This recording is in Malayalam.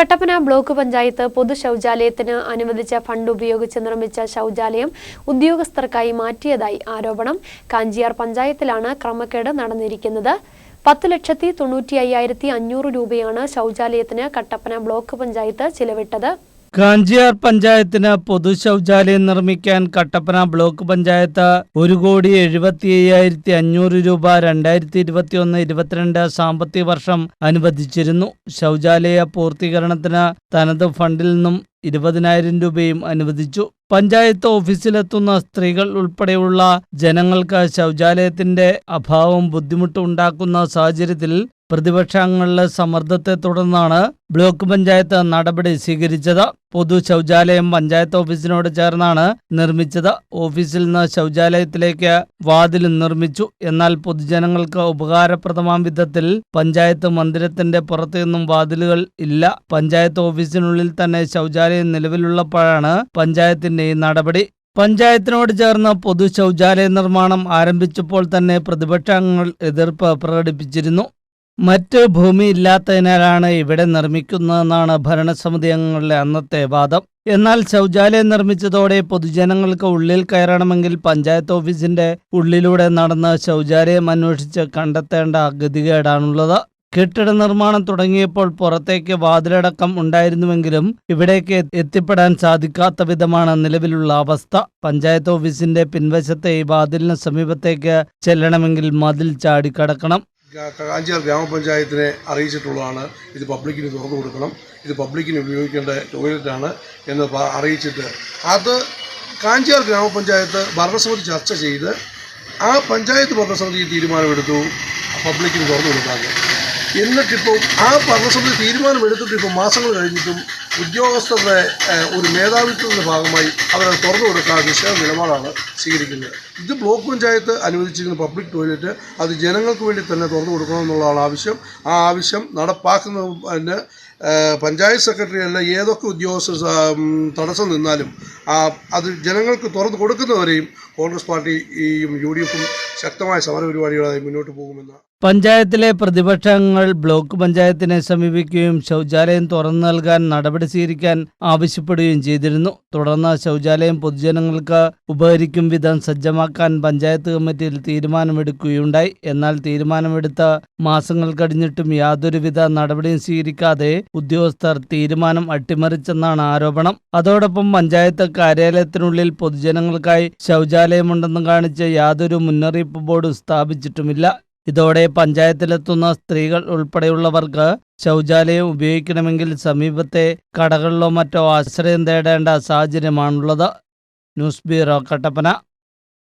കട്ടപ്പന ബ്ലോക്ക് പഞ്ചായത്ത് പൊതു ശൗചാലയത്തിന് അനുവദിച്ച ഫണ്ട് ഉപയോഗിച്ച് നിർമ്മിച്ച ശൗചാലയം ഉദ്യോഗസ്ഥർക്കായി മാറ്റിയതായി ആരോപണം. കാഞ്ചിയാർ പഞ്ചായത്തിലാണ് ക്രമക്കേട് നടന്നിരിക്കുന്നത്. പത്ത് ലക്ഷത്തി തൊണ്ണൂറ്റി അയ്യായിരത്തി അഞ്ഞൂറ് രൂപയാണ് ശൗചാലയത്തിന് കട്ടപ്പന ബ്ലോക്ക് പഞ്ചായത്ത് ചിലവിട്ടത്. കാഞ്ചിയാർ പഞ്ചായത്തിന് പൊതു ശൗചാലയം നിർമ്മിക്കാൻ കട്ടപ്പന ബ്ലോക്ക് പഞ്ചായത്ത് ഒരു കോടി എഴുപത്തി അയ്യായിരത്തി അഞ്ഞൂറ് രൂപ രണ്ടായിരത്തി ഇരുപത്തി ഒന്ന് ഇരുപത്തിരണ്ട് സാമ്പത്തിക വർഷം അനുവദിച്ചിരുന്നു. ശൗചാലയ പൂർത്തീകരണത്തിന് തനത് ഫണ്ടിൽ നിന്നും ഇരുപതിനായിരം രൂപയും അനുവദിച്ചു. പഞ്ചായത്ത് ഓഫീസിലെത്തുന്ന സ്ത്രീകൾ ഉൾപ്പെടെയുള്ള ജനങ്ങൾക്ക് ശൗചാലയത്തിന്റെ അഭാവം ബുദ്ധിമുട്ടുണ്ടാക്കുന്ന സാഹചര്യത്തിൽ പ്രതിപക്ഷാംഗങ്ങളുടെ സമ്മർദ്ദത്തെ തുടർന്നാണ് ബ്ലോക്ക് പഞ്ചായത്ത് നടപടി സ്വീകരിച്ചത്. പൊതു ശൗചാലയം പഞ്ചായത്ത് ഓഫീസിനോട് ചേർന്നാണ് നിർമ്മിച്ചത്. ഓഫീസിൽ നിന്ന് ശൗചാലയത്തിലേക്ക് വാതിൽ നിർമ്മിച്ചു. എന്നാൽ പൊതുജനങ്ങൾക്ക് ഉപകാരപ്രദമാം വിധത്തിൽ പഞ്ചായത്ത് മന്ദിരത്തിന്റെ പുറത്തുനിന്നും വാതിലുകൾ ഇല്ല. പഞ്ചായത്ത് ഓഫീസിനുള്ളിൽ തന്നെ ശൗചാലയം നിലവിലുള്ളപ്പോഴാണ് പഞ്ചായത്തിന്റെ ഈ നടപടി. പഞ്ചായത്തിനോട് ചേർന്ന പൊതു ശൗചാലയ നിർമ്മാണം ആരംഭിച്ചപ്പോൾ തന്നെ പ്രതിപക്ഷാംഗങ്ങൾ എതിർപ്പ് പ്രകടിപ്പിച്ചിരുന്നു. മറ്റ് ഭൂമി ഇല്ലാത്തതിനാലാണ് ഇവിടെ നിർമ്മിക്കുന്നതെന്നാണ് ഭരണസമിതി അംഗങ്ങളുടെ അന്നത്തെ വാദം. എന്നാൽ ശൗചാലയം നിർമ്മിച്ചതോടെ പൊതുജനങ്ങൾക്ക് ഉള്ളിൽ കയറണമെങ്കിൽ പഞ്ചായത്ത് ഓഫീസിന്റെ ഉള്ളിലൂടെ നടന്ന് ശൗചാലയം അന്വേഷിച്ച് കണ്ടെത്തേണ്ട ഗതികേടാണുള്ളത്. കെട്ടിട നിർമ്മാണം തുടങ്ങിയപ്പോൾ പുറത്തേക്ക് വാതിലടക്കം ഉണ്ടായിരുന്നുവെങ്കിലും ഇവിടേക്ക് എത്തിപ്പെടാൻ സാധിക്കാത്ത വിധമാണ് നിലവിലുള്ള അവസ്ഥ. പഞ്ചായത്ത് ഓഫീസിന്റെ പിൻവശത്തെ ഈ വാതിലിന് സമീപത്തേക്ക് ചെല്ലണമെങ്കിൽ മതിൽ ചാടിക്കടക്കണം കാഞ്ചിയാർ ഗ്രാമപഞ്ചായത്തിനെ അറിയിച്ചിട്ടുള്ളതാണ്. ഇത് പബ്ലിക്കിന് തുറന്നു കൊടുക്കണം. ഇത് പബ്ലിക്കിന് ഉപയോഗിക്കേണ്ട ടോയ്ലറ്റ് ആണ് എന്ന് അറിയിച്ചിട്ട് അത് കാഞ്ചിയാർ ഗ്രാമപഞ്ചായത്ത് ഭരണസമിതി ചർച്ച ചെയ്ത് ആ പഞ്ചായത്ത് ഭരണസമിതി തീരുമാനമെടുത്തു. പബ്ലിക്കിന് തുറന്നു കൊടുക്കാമെന്ന് എന്നിട്ടിപ്പോൾ ആ ഭരണസമിതി തീരുമാനമെടുത്തിട്ട് ഇപ്പോൾ മാസങ്ങൾ കഴിഞ്ഞിട്ടും ഉദ്യോഗസ്ഥരുടെ ഒരു മേധാവിത്വത്തിന്റെ ഭാഗമായി അവരത് തുറന്നു കൊടുക്കാൻ നിശ്ചയ നിലപാടാണ് സ്വീകരിക്കുന്നത്. ഇത് ബ്ലോക്ക് പഞ്ചായത്ത് അനുവദിച്ചിരിക്കുന്ന പബ്ലിക് ടോയ്ലറ്റ് അത് ജനങ്ങൾക്ക് വേണ്ടി തന്നെ തുറന്നു കൊടുക്കണമെന്നുള്ളതാണ് ആവശ്യം. ആ ആവശ്യം നടപ്പാക്കുന്നതിന് പഞ്ചായത്ത് സെക്രട്ടറി അല്ല ഏതൊക്കെ ഉദ്യോഗസ്ഥർ തടസ്സം നിന്നാലും അത് ജനങ്ങൾക്ക് തുറന്നു കൊടുക്കുന്നവരെയും കോൺഗ്രസ് പാർട്ടിയും യു ഡി എഫും ശക്തമായ സമരപരിപാടികളായി മുന്നോട്ട് പോകുമെന്ന്. പഞ്ചായത്തിലെ പ്രതിപക്ഷങ്ങൾ ബ്ലോക്ക് പഞ്ചായത്തിനെ സമീപിക്കുകയും ശൗചാലയം തുറന്നു നൽകാൻ നടപടി സ്വീകരിക്കാൻ ആവശ്യപ്പെടുകയും ചെയ്തിരുന്നു. തുടർന്ന് ശൗചാലയം പൊതുജനങ്ങൾക്ക് ഉപകരിക്കും വിധം സജ്ജമാക്കാൻ പഞ്ചായത്ത് കമ്മിറ്റിയിൽ തീരുമാനമെടുക്കുകയുണ്ടായി. എന്നാൽ തീരുമാനമെടുത്ത മാസങ്ങൾ കഴിഞ്ഞിട്ടും യാതൊരുവിധ നടപടിയും സ്വീകരിക്കാതെ ഉദ്യോഗസ്ഥർ തീരുമാനം അട്ടിമറിച്ചെന്നാണ് ആരോപണം. അതോടൊപ്പം പഞ്ചായത്ത് കാര്യാലയത്തിനുള്ളിൽ പൊതുജനങ്ങൾക്കായി ശൗചാലയമുണ്ടെന്ന് കാണിച്ച് യാതൊരു മുന്നറിയിപ്പ് ബോർഡും സ്ഥാപിച്ചിട്ടുമില്ല. ഇതോടെ പഞ്ചായത്തിലെത്തുന്ന സ്ത്രീകൾ ഉൾപ്പെടെയുള്ളവർക്ക് ശൗചാലയം ഉപയോഗിക്കണമെങ്കിൽ സമീപത്തെ കടകളിലോ മറ്റോ ആശ്രയം തേടേണ്ട സാഹചര്യമാണുള്ളത്. News bureau Kattappana.